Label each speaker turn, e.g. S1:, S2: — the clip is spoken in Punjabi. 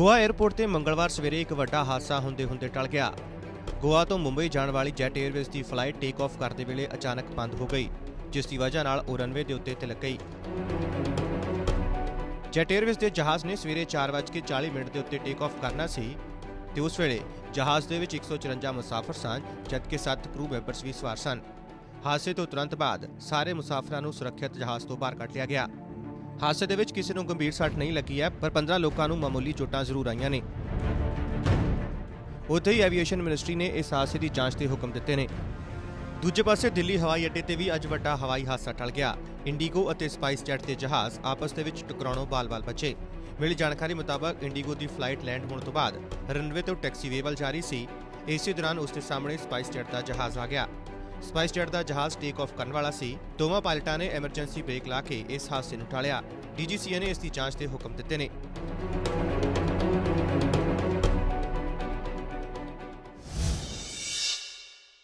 S1: ਗੋਆ 에ਅਰਪੋਰਟ ਤੇ ਮੰਗਲਵਾਰ ਸਵੇਰੇ ਇੱਕ ਵੱਡਾ ਹਾਦਸਾ ਹੁੰਦੇ ਹੁੰਦੇ ਟਲ ਗਿਆ। ਗੋਆ ਤੋਂ ਮੁੰਬਈ ਜਾਣ ਵਾਲੀ ਜੈਟ 에ਅਰਵੇਜ਼ ਦੀ ਫਲਾਈਟ ਟੇਕ ਆਫ ਕਰਦੇ ਵੇਲੇ ਅਚਾਨਕ ਬੰਦ ਹੋ ਗਈ, ਜਿਸ ਦੀ ਵਜ੍ਹਾ ਨਾਲ ਉਹ ਰਨਵੇ ਦੇ ਉੱਤੇ ਤਿਲਕ ਗਈ। ਜੈਟ 에ਅਰਵੇਜ਼ ਦੇ ਜਹਾਜ਼ ਨੇ ਸਵੇਰੇ 4:40 ਮਿੰਟ ਦੇ ਉੱਤੇ ਟੇਕ ਆਫ ਕਰਨਾ ਸੀ ਤੇ ਉਸ ਵੇਲੇ ਜਹਾਜ਼ ਦੇ ਵਿੱਚ 154 ਮੁਸਾਫਰ ਸਨ, ਜਦਕਿ 7 ਕਰੂ ਮੈਂਬਰਸ ਵੀ ਸਵਾਰ ਸਨ। ਹਾਦਸੇ ਤੋਂ ਤੁਰੰਤ ਬਾਅਦ ਸਾਰੇ ਮੁਸਾਫਰਾਂ ਨੂੰ ਸੁਰੱਖਿਅਤ ਜਹਾਜ਼ ਤੋਂ ਬਾਹਰ ਕੱਢ ਲਿਆ ਗਿਆ। ਹਾਦਸੇ ਦੇ ਵਿੱਚ ਕਿਸੇ ਨੂੰ ਗੰਭੀਰ ਸੱਟ ਨਹੀਂ ਲੱਗੀ ਹੈ, ਪਰ 15 ਲੋਕਾਂ ਨੂੰ ਮਾਮੂਲੀ ਚੋਟਾਂ ਜ਼ਰੂਰ ਆਈਆਂ ਨੇ। ਉੱਥੇ ਹੀ ਐਵੀਏਸ਼ਨ ਮਿਨਿਸਟਰੀ ਨੇ ਇਸ ਹਾਦਸੇ ਦੀ ਜਾਂਚ ਦੇ ਹੁਕਮ ਦਿੱਤੇ ਨੇ। ਦੂਜੇ ਪਾਸੇ ਦਿੱਲੀ ਹਵਾਈ ਅੱਡੇ ਤੇ ਵੀ ਅੱਜ ਵੱਡਾ ਹਵਾਈ ਹਾਦਸਾ ਟਲ ਗਿਆ। ਇੰਡੀਗੋ ਅਤੇ ਸਪਾਈਸ ਜੈਟ ਦੇ ਜਹਾਜ਼ ਆਪਸ ਦੇ ਵਿੱਚ ਟਕਰਾਉਣੋਂ ਬਾਲ-ਬਾਲ ਬਚੇ। ਮਿਲੀ ਜਾਣਕਾਰੀ ਮੁਤਾਬਕ ਇੰਡੀਗੋ ਦੀ ਫਲਾਈਟ ਲੈਂਡ ਹੋਣ ਤੋਂ ਬਾਅਦ ਰਨਵੇ ਤੋਂ ਟੈਕਸੀਵੇ ਵੱਲ ਜਾ ਰਹੀ ਸੀ। ਇਸੇ ਦੌਰਾਨ ਉਸ ਦੇ ਸਾਹਮਣੇ ਸਪਾਈਸ ਜੈਟ ਦਾ ਜਹਾਜ਼ ਆ ਗਿਆ। ਸਪਾਈਸ ਜੈਟ ਦਾ ਜਹਾਜ਼ ਟੇਕ ਆਫ ਕਰਨ ਵਾਲਾ ਸੀ। ਦੋਵਾਂ ਪਾਇਲਟਾਂ ਨੇ ਐਮਰਜੈਂਸੀ ਬ੍ਰੇਕ ਲਾ ਕੇ ਇਸ ਹਾਦਸੇ ਨੂੰ ਟਾਲਿਆ। ਡੀਜੀਸੀਏ ਨੇ ਇਸ ਦੀ ਜਾਂਚ ਦੇ ਹੁਕਮ ਦਿੱਤੇ ਨੇ।